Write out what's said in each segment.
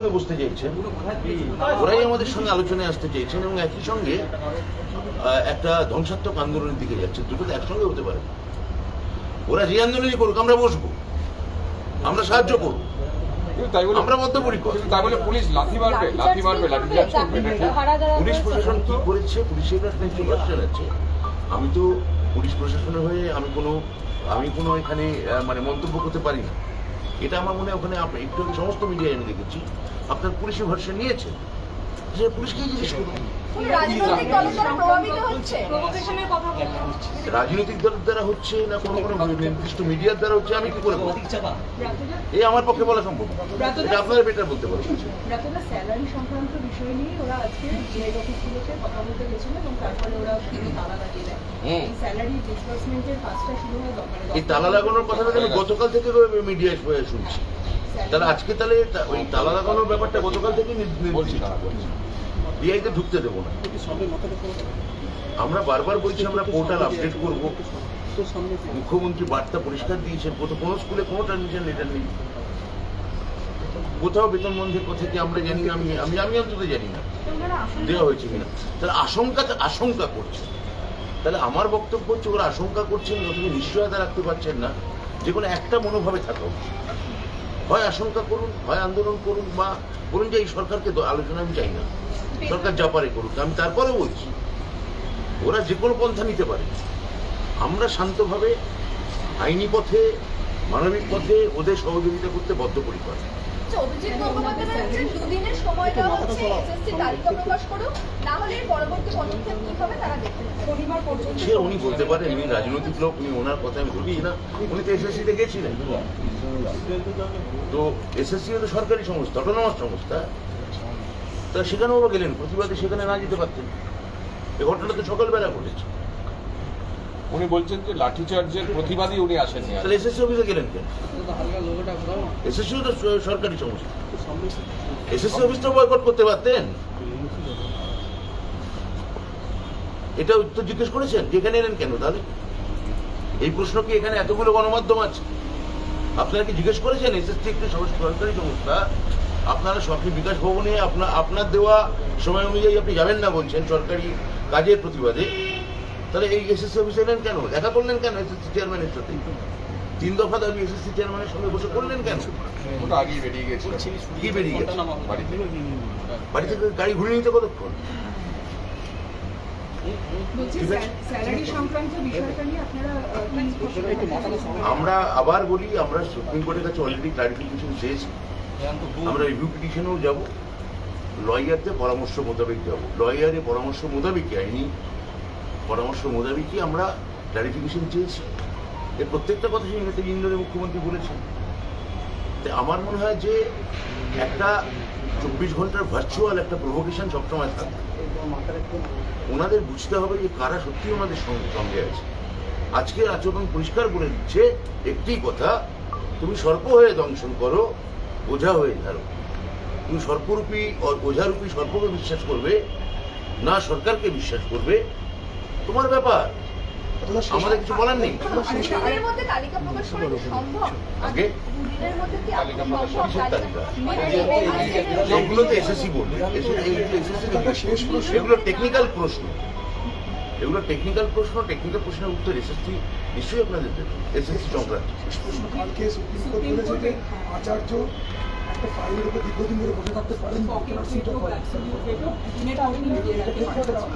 বসতে চাইছেন। ওরাই আমাদের সঙ্গে আলোচনায় আসতে চাইছেন এবং একই সঙ্গে একটা ধ্বংসাত্মক আন্দোলনের দিকে যাচ্ছে। দুটো তো একসঙ্গে হতে পারে। ওরা যে আন্দোলনই করুক আমরা বসবো। আমরা সাহায্য করব। তাই বলে আমরা বদ্ধপরিকর তাই বলে পুলিশ লাথি মারবে মারবে লাঠি? পুলিশ প্রশাসন কি করেছে? পুলিশের আছে। আমি তো পুলিশ প্রশাসনের হয়ে আমি কোনো আমি কোনো এখানে আহ, মানে মন্তব্য করতে পারি না। এটা আমার মনে হয় ওখানে আপ- একটু সমস্ত মিডিয়ায় আমি দেখেছি। আপনার পুলিশি ভার্সন নিয়েছে যে পুলিশকেই জিজ্ঞেস করুন। রাজনৈতিক দলের দ্বারা হচ্ছে? প্রভোকেশনের কথা বললাম রাজনৈতিক দলের দ্বারা হচ্ছে না কোনো কোনো নির্দিষ্ট মিডিয়ার দ্বারা হচ্ছে? আমি কি করে এই আমার পক্ষে বলা সম্ভব এটা আপনারা বেটার বলতে পারবেন রাতেরা স্যালারি সংক্রান্ত বিষয় নিয়ে ওরা আজকে জিআই অফিসগুলোতে কথা বলতে গেছিল এবং তারপরে ওরা তালা লাগিয়ে দেয়। এই হয় তালা লাগানোর কথাটা আমি গতকাল থেকে মিডিয়ায় শুনছি। তাহলে আজকে তাহলে ওই তালা লাগানোর ব্যাপারটা গতকাল থেকে ডিআইতে ঢুকতে দেবো না। আমরা বারবার বলছি আমরা পোর্টাল আপডেট মুখ্যমন্ত্রী বার্তা পরিষ্কার দিয়েছেন। কোথাও কোনো স্কুলে কোনো ট্রানজিশন লেটার নেই। কোথাও বেতন বন্ধের কথা কি আমরা জানি আমি আমি আমি অন্তত জানি না। দেওয়া হয়েছে কিনা। তাহলে আশঙ্কা আশঙ্কা করছে। তাহলে আমার বক্তব্য হচ্ছে ওরা আশঙ্কা করছেন অথবা নিশ্চয়তা রাখতে পারছেন না। যে কোনো একটা মনোভাবে থাকা উচিত। হয় আশঙ্কা করুন ভয় আন্দোলন করুন বা বলুন যে এই সরকারকে আলোচনা আমি চাই না। সরকার যা পারে করুক আমি তারপরে বলছি ওরা যে কোনো পন্থা নিতে পারে। আমরা শান্তভাবে আইনি পথে মানবিক পথে ওদের সহযোগিতা করতে বদ্ধপরিকর। আচ্ছা, অভিজিৎ বলছেন দুদিনের দেওয়া হচ্ছে এসএসসি তালিকা প্রকাশ করুক না হলে পরবর্তী পদক্ষেপ কি হবে তারা দেখতে শনিবার পর্যন্ত সে উনি বলতে পারেন উনি রাজনৈতিক লোক উনি ওনার কথা আমি বলছি না উনি তো এসএসসিতে গেছিলেন। তো এসএসসি তো সরকারি সংস্থা অটোনমাস সংস্থা। তা সেখানেও বা গেলেন প্রতিবাদে সেখানে না যেতে পারতেন। এ ঘটনা তো সকালবেলা ঘটেছে। উনি বলছেন যে লাঠি চার্জের প্রতিবাদী উনি আসেননি তাহলে এসএসসি অফিসে গেলেন কেন? এসএসসিও তো সরকারি সংস্থা। এসএসসি অফিসটা বয়কট করতে পারতেন? এটা উত্তর জিজ্ঞেস করেছেন? যে এখানে এলেন কেন তাহলে? এই প্রশ্ন কি এখানে এতগুলো গণমাধ্যম আছে? আপনারা কি জিজ্ঞেস করেছেন? এসএসসি একটি সর- সরকারি সংস্থা। আপনারা সরকারি বিকাশ ভবনে আপনার আপনার দেওয়া সময় অনুযায়ী আপনি যাবেন না বলছেন সরকারি কাজের প্রতিবাদে। তাহলে এই এসএসসি অফিসে এলেন কেন? দেখা করলেন কেন এসএসসি চেয়ারম্যানের সাথে? তিন দফা দাবি এসএসসি চেয়ারম্যানের সঙ্গে বসে করলেন কেন? ওটা আগেই বেরিয়ে গেছিল কি বেরিয়ে গেছে? বাড়ি থেকে গাড়ি ঘুরে নিতে কতক্ষণ? কি আমরা আবার বলি আমরা সুপ্রিম কোর্টের কাছে অলরেডি ক্লারিফিকেশন চেয়েছি আমরা রিভিউ পিটিশনেও যাব। লয়ারদের পরামর্শ মোতাবেক যাব। লয়ারের পরামর্শ মোতাবেকই আইনি পরামর্শ মোতাবেকই আমরা ক্লারিফিকেশন চেয়েছি। এর প্রত্যেকটা কথা সেই ইন্দ্রের মুখ্যমন্ত্রী বলেছেন। তাই আমার মনে হয় যে একটা চব্বিশ ঘণ্টার ভার্চুয়াল একটা প্রভোকেশন সবসময় থাকবে। ওনাদের বুঝতে হবে যে কারা সত্যি ওনাদের সঙ্গে আছে। আজকের আচরণ পরিষ্কার করে দিচ্ছে, একটি কথা, তুমি সর্প হয়ে দংশন করো, ওঝা হয়ে ধারো তুমি সর্পরূপী ওঝারূপী সর্পকে বিশ্বাস করবে, না সরকারকে বিশ্বাস করবে। তোমার ব্যাপার আমাদের কিছু বলার নেই? আগে? এগুলো তো এসএসসি বলবে এগুলো টেকনিক্যাল প্রশ্ন। এগুলো টেকনিক্যাল প্রশ্ন। টেকনিক্যাল প্রশ্নের উত্তর এসএসসি নিশ্চয়ই আপনাদের দেবে। এসএসসি সংক্রান্ত। আচার্য একটা ফাইলের উপর দীর্ঘদিন ধরে বসে থাকতে পারেন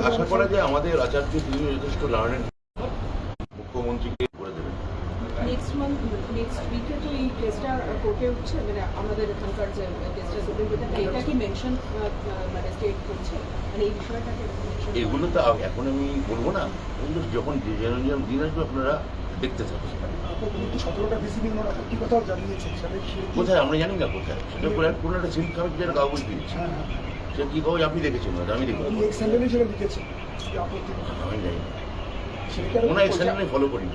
আশা করা যায় আমাদের আচার্য তিনি যথেষ্ট লার্নেড মুখ্যমন্ত্রীকে করে দেবেন। নেক্সট মান্থ নেক্সট উইকে তো এই কেসটা কোর্টে উঠছে মানে আমাদের এখানকার যে কেসটা সুপ্রিম কোর্টে এটা কি মেনশন মানে স্টেট করছে। মানে এই বিষয়টাকে এগুলো তো এখন আমি বলব না এগুলো যখন যে যেন যেন দিন আসবে আপনারা দেখতে কি- কোথায়? আমরা জানি না কোথায়। সেটা কোনো এক- কোনো একটা সিল্ক কামিজের কাগজ দিয়েছে হ্যাঁ, হ্যাঁ। সে কি কাগজ? আপনি দেখেছেন আমি দেখি উনি এক্স হ্যান্ডেলে সেটা লিখেছে যে আপত্তি? নেই। আমি জানি না। হয় এক্সেন্ট ফলো করি না।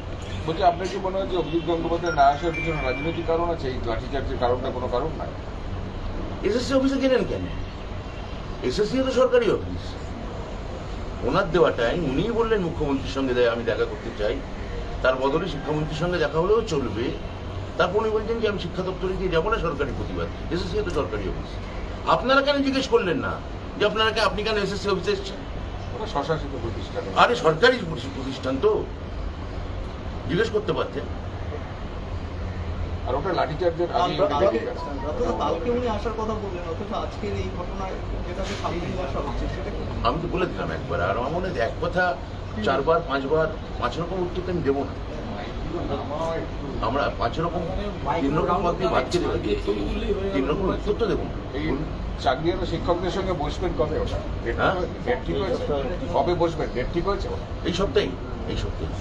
বলছি আপনার কি মনে হয় যে অভিজিৎ গঙ্গোপাধ্যায় না আসার পিছনে রাজনৈতিক কারণ আছে? এই কারণটা কোনো কারণ নাই এসএসসি অফিসে গেলেন কেন? এসএসসি তো সরকারি অফিস ওনার দেওয়া টাইম উনিই বললেন মুখ্যমন্ত্রীর সঙ্গে দেয় আমি দেখা করতে চাই। তার বদলে শিক্ষামন্ত্রীর সঙ্গে দেখা হলেও চলবে। তারপর উনি বলছেন যে আমি শিক্ষা দপ্তরে গিয়ে যাব না সরকারি প্রতিবাদ। এসএসসি তো সরকারি অফিস আপনারা কেন জিজ্ঞেস করলেন না? যে আপনারা কে- আপনি কেন এসএসসি অফিসে এসেছেন? স্বশাসিত প্রতিষ্ঠান আরে সরকারি প্রতিষ্ঠান তো। জিজ্ঞেস করতে পারতেন। আর ওটা লাঠিচার্জের আগে ঠিক আছে কালকে উনি আসার কথা বললেন অথচ আজকের এই ঘটনায় যেটাকে সামনে নিয়ে আসা হচ্ছে সেটা আমি তো বলে দিলাম একবার আর আমার মনে হয় এক কথা চারবার পাঁচবার পাঁচ রকম উত্তর তো আমি দেবো না। আমরা পাঁচ রকম তিন রকম পদ দিয়ে খেতে তিন রকম উত্তর তো দেখুন এই চাকরিয়ারা শিক্ষকদের সঙ্গে বসবেন কবে ওটা ডেট হ্যাঁ? ঠিক হয়েছে? কবে বসবেন? ডেট ঠিক হয়েছে? এই সপ্তাহে এই সপ্তাহে